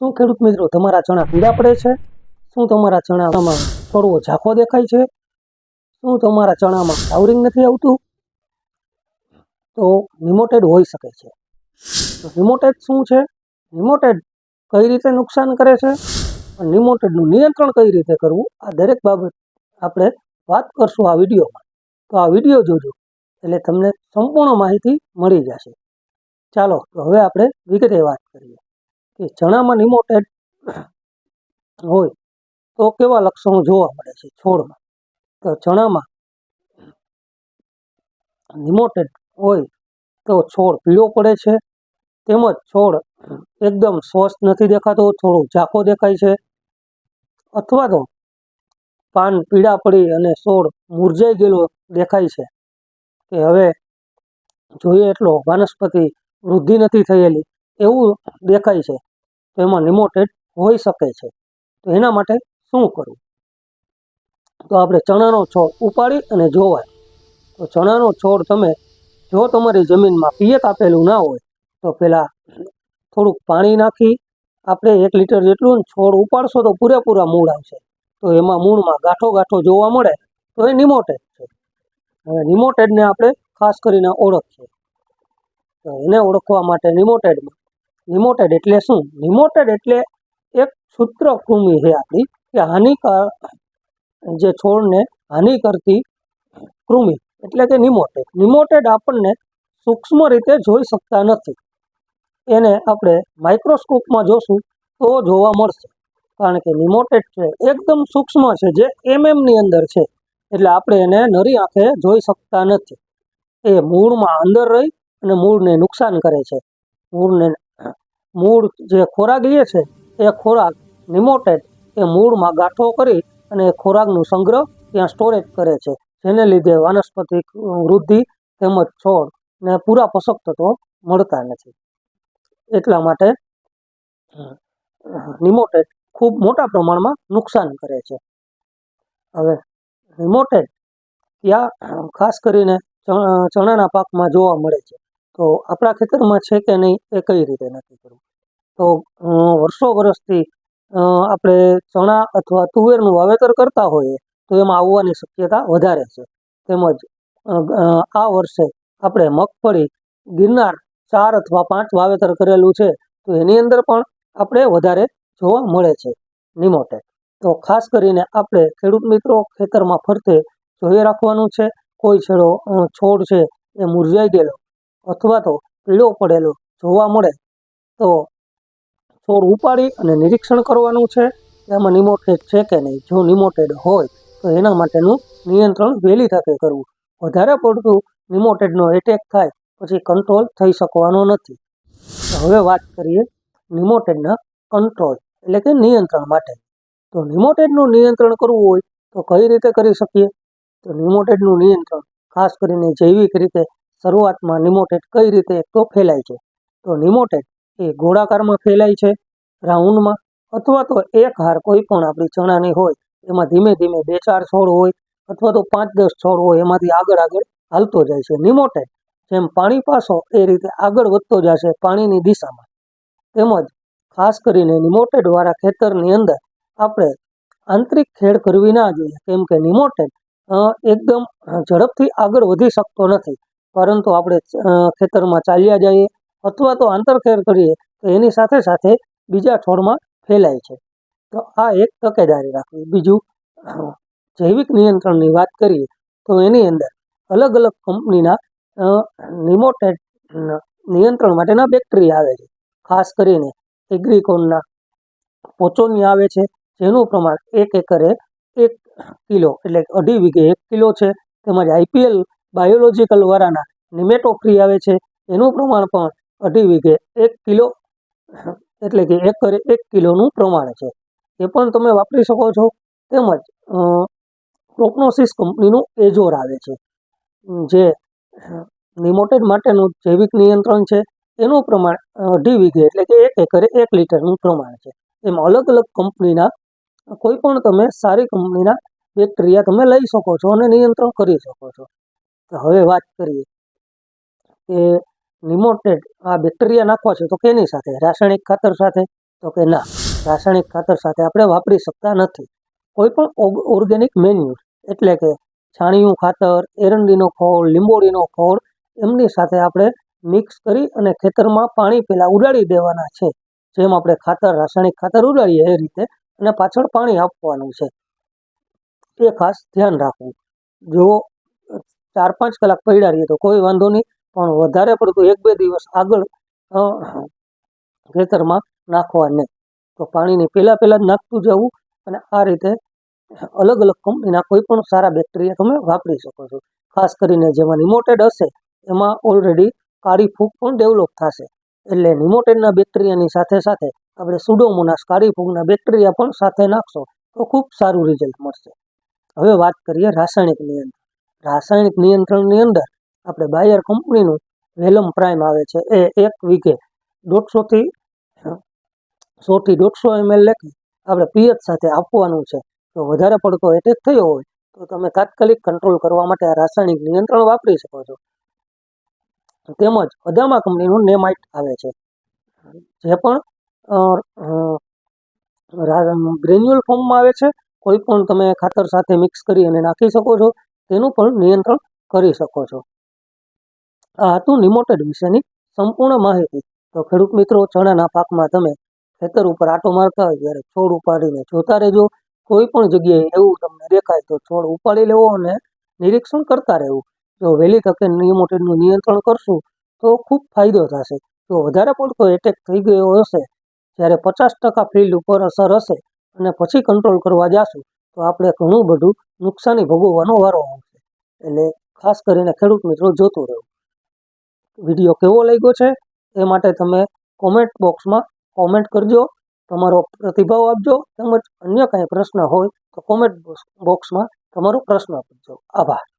શું ખેડૂત મિત્રો, તમારા ચણા પીળા પડે છે? શું તમારા ચણામાં થોડો ઝાંખો દેખાય છે? શું તમારા ચણામાં ફ્લાવરિંગ નથી આવતું? તો નિમોટેડ હોઈ શકે છે. તો નિમોટેડ શું છે? નિમોટેડ કઈ રીતે નુકસાન કરે છે? અને નિમોટેડનું નિયંત્રણ કઈ રીતે કરવું? આ દરેક બાબત આપણે વાત કરશું આ વિડીયોમાં. તો આ વીડિયો જોજો, એટલે તમને સંપૂર્ણ માહિતી મળી જશે. ચાલો, તો હવે આપણે વિગતે વાત કરીએ. કે ચણામાં નિમોટેડ હોય, તો કેવા લક્ષણો જોવા મળે છે છોડમાં? તો ચણામાં નિમોટેડ હોય, તો છોડ પીળો પડે છે. તેમજ છોડ એકદમ સ્વસ્થ નથી દેખાતો, થોડો ઝાંખો દેખાય છે. અથવા તો પાન પીળા પડી અને છોડ મુરઝાઈ ગયેલો દેખાય છે. કે હવે જોઈએ એટલો વનસ્પતિ વૃદ્ધિ નથી થયેલી, એવું દેખાય છે. તો એમાં નિમોટેડ હોઈ શકે છે. તો એના માટે શું કરવું? તો આપણે ચણાનો છોડ ઉપાડી અને જોવાય. તો ચણાનો છોડ તમે જો તમારી જમીનમાં પિયત આપેલું ના હોય, તો પહેલાં થોડુંક પાણી નાખી આપણે એક લીટર જેટલું છોડ ઉપાડશો તો પૂરેપૂરા મૂળ આવશે. તો એમાં મૂળમાં ગાંઠો ગાંઠો જોવા મળે, તો એ નિમોટેડ છે. હવે નિમોટેડને આપણે ખાસ કરીને ઓળખીએ. તો એને ઓળખવા માટે નિમોટેડમાં નિમોટેડ એટલે શું? નિમોટેડ એટલે એક સૂત્રકૃમિ છે આપણી કે હાનિકાર જે છોડને હાનિ કરતી કૃમિ એટલે કે નિમોટેડ નિમોટેડ આપણને સૂક્ષ્મ રીતે જોઈ શકતા નથી. એને આપણે માઇક્રોસ્કોપમાં જોશું તો જોવા મળશે. કારણ કે નિમોટેડ છે, એકદમ સૂક્ષ્મ છે, જે એમએમની અંદર છે. એટલે આપણે એને નરી આંખે જોઈ શકતા નથી. એ મૂળમાં અંદર રહી અને મૂળને નુકસાન કરે છે. મૂળને મૂળ જે ખોરાક લે છે, એ ખોરાક નિમોટેડ, એ મૂળમાં ગાંઠો કરી અને એ ખોરાકનું સંગ્રહ ત્યાં સ્ટોરેજ કરે છે. જેને લીધે વનસ્પતિ વૃદ્ધિ તેમજ છોડ ને પૂરા પોષક તત્વો મળતા નથી. એટલા માટે નિમોટેડ ખૂબ મોટા પ્રમાણમાં નુકસાન કરે છે. હવે, નિમોટેડ ત્યાં ખાસ કરીને ચણ- ચણાના પાકમાં જોવા મળે છે. તો આપણા ખેતરમાં છે કે નહીં, એ કઈ રીતે નક્કી કરવું? તો વર્ષો વર્ષથી આપણે ચણા અથવા તુવેરનું વાવેતર કરતા હોઈએ, તો એમાં આવવાની શક્યતા વધારે છે. તેમજ આ વર્ષે આપણે મગફળી, ગિરનાર ચાર અથવા પાંચ વાવેતર કરેલું છે, તો એની અંદર પણ આપણે વધારે જોવા મળે છે, નિમોટે. તો ખાસ કરીને આપણે ખેડૂત મિત્રો ખેતરમાં ફરતે જોઈ રાખવાનું છે, કોઈ છેડો છોડ છે, એ મુરઝાઈ ગયેલો અથવા તો પીળો પડેલો જોવા મળે, તો છોડ ઉપાડી અને નિરીક્ષણ કરવાનું છે એમાં નિમોટેડ છે કે નહીં. જો નિમોટેડ હોય, તો એના માટેનું નિયંત્રણ વહેલી તકે કરવું. વધારે પડતું નિમોટેડનો એટેક થાય, પછી કંટ્રોલ થઈ શકવાનો નથી. હવે વાત કરીએ નિમોટેડના કંટ્રોલ એટલે કે નિયંત્રણ માટે. તો નિમોટેડનું નિયંત્રણ કરવું હોય, તો કઈ રીતે કરી શકીએ? તો નિમોટેડનું નિયંત્રણ, ખાસ કરીને જૈવિક રીતે શરૂઆતમાં નિમોટેડ કઈ રીતે, તો ફેલાય છે. તો નિમોટેડ એ ગોળાકારમાં ફેલાય છે, રાઉન્ડમાં અથવા તો એક હાર કોઈ પણ આપણી ચણાની હોય, એમાં ધીમે ધીમે બે ચાર છોડ હોય અથવા તો પાંચ દસ છોડ હોય, એમાંથી આગળ આગળ હાલતો જાય છે. નિમોટેડ જેમ પાણી પાસો એ રીતે આગળ વધતો જશે પાણીની દિશામાં. તેમજ ખાસ કરીને નિમોટેડવાળા ખેતરની અંદર આપણે આંતરિક ખેડ કરવી ના જોઈએ, કેમ કે નિમોટેડ એકદમ ઝડપથી આગળ વધી શકતો નથી. પરંતુ આપણે ખેતરમાં ચાલ્યા જઈએ અથવા તો આંતરખેર કરીએ, તો એની સાથે સાથે બીજા છોડમાં ફેલાય છે. તો આ એક તકેદારી રાખવી. બીજું, જૈવિક નિયંત્રણની વાત કરીએ, તો એની અંદર અલગ અલગ કંપનીના નિમોટેડ નિયંત્રણ માટેના બેક્ટેરિયા આવે છે. ખાસ કરીને એગ્રીકોનના પોચોની આવે છે, જેનું પ્રમાણ એક એકરે એક કિલો એટલે અઢી વીઘે એક કિલો છે. તેમજ આઈપીએલ બાયોલોજીકલ વાળાના નિમેટોફ્રી આવે છે. એનું પ્રમાણ પણ અઢી વીઘે એક કિલો, એટલે કે એકરે એક કિલોનું પ્રમાણ છે. એ પણ તમે વાપરી શકો છો. તેમજ પ્રોગ્નોસિસ કંપનીનું એજોર આવે છે. જે, નિમોટેડ માટેનું જૈવિક નિયંત્રણ છે, એનું પ્રમાણ અઢી વીઘે એટલે કે એક એકરે એક લીટરનું પ્રમાણ છે. એમ અલગ અલગ કંપનીના, કોઈ પણ તમે સારી કંપનીના બેક્ટેરિયા તમે લઈ શકો છો અને નિયંત્રણ કરી શકો છો. હવે વાત કરીએ કે નિમોટેડ આ બેક્ટેરિયા નાખવા છે, તો કેની સાથે? રાસાયણિક ખાતર સાથે? તો કે ના, રાસાયણિક ખાતર સાથે આપણે વાપરી શકતા નથી. કોઈ પણ ઓર્ગેનિક મેન્યુ એટલે કે છાણિયું ખાતર, એરંડીનો ખોળ, લીંબોળીનો ખોળ, એમની સાથે આપણે મિક્સ કરી અને ખેતરમાં પાણી પહેલાં ઉડાડી દેવાના છે. જેમ આપણે ખાતર, રાસાયણિક ખાતર ઉડાડીએ એ રીતે, અને પાછળ પાણી આપવાનું છે. એ ખાસ ધ્યાન રાખવું. જો ચાર પાંચ કલાક પડ્યા તો કોઈ વાંધો નહીં. પણ વધારે પડતું એક બે દિવસ આગળ ખેતરમાં નાખવા નહીં તો પાણીની પહેલાં પહેલાં જ નાખતું જવું અને આ રીતે અલગ અલગ કંપનીના કોઈ પણ સારા બેક્ટેરિયા તમે વાપરી શકો છો. ખાસ કરીને જેમાં નિમોટેડ હશે, એમાં ઓલરેડી કાળી ફૂગ પણ ડેવલપ થશે. એટલે નિમોટેડના બેક્ટેરિયાની સાથે સાથે આપણે સુડોમોનાસ કાળી ફૂગના બેક્ટેરિયા પણ સાથે નાખશો, તો ખૂબ સારું રિઝલ્ટ મળશે. હવે વાત કરીએ રાસાયણિક નિયંત્રણ. રાસાયણિક નિયંત્રણની અંદર આપણે બાયર કંપનીનું વેલમ પ્રાઇમ આવે છે એ એક વીઘે દોઢસોથી સોથી દોઢસો એમએલ લેખે આપણે પિયત સાથે આપવાનું છે. તો વધારે પડતો એટેક થયો હોય, તો તમે તાત્કાલિક કંટ્રોલ કરવા માટે આ રાસાયણિક નિયંત્રણ વાપરી શકો છો. તેમજ અદામા કંપનીનું નેમાઇટ આવે છે. જે પણ ગ્રેન્યુઅલ ફોર્મમાં આવે છે, કોઈ પણ તમે ખાતર સાથે મિક્સ કરી અને નાખી શકો છો, તેનું પણ નિયંત્રણ કરી શકો છો. આ હતું નિમોટેડ વિશેની સંપૂર્ણ માહિતી. તો ખેડૂત મિત્રો, ચણાના પાકમાં તમે ખેતર ઉપર આટો મારતા હોય ત્યારે છોડ ઉપાડીને જોતા રહેજો. કોઈ પણ જગ્યાએ એવું તમને દેખાય તો છોડ ઉપાડી લેવો અને નિરીક્ષણ કરતા રહેવું. જો વહેલી તકે નિમોટેડનું નિયંત્રણ કરશું, તો ખૂબ ફાયદો થશે. જો વધારે પડતો એટેક થઈ ગયો હશે, જ્યારે પચાસ ટકા ફિલ્ડ ઉપર અસર હશે અને પછી કંટ્રોલ કરવા જશું, તો આપણે ઘણું બધું નુકસાની ભોગવવાનો વારો આવશે. એટલે ખાસ કરીને ખેડૂત મિત્રો, જોતું રહેવું વીડિયો કેવો લાગ્યો છે એ માટે તમે કોમેન્ટ બોક્સમાં કોમેન્ટ કરજો, તમારો પ્રતિભાવ આપજો તેમજ અન્ય કાંઈ પ્રશ્ન હોય તો કોમેન્ટ બોક્સમાં તમારો પ્રશ્ન આપજો. આભાર.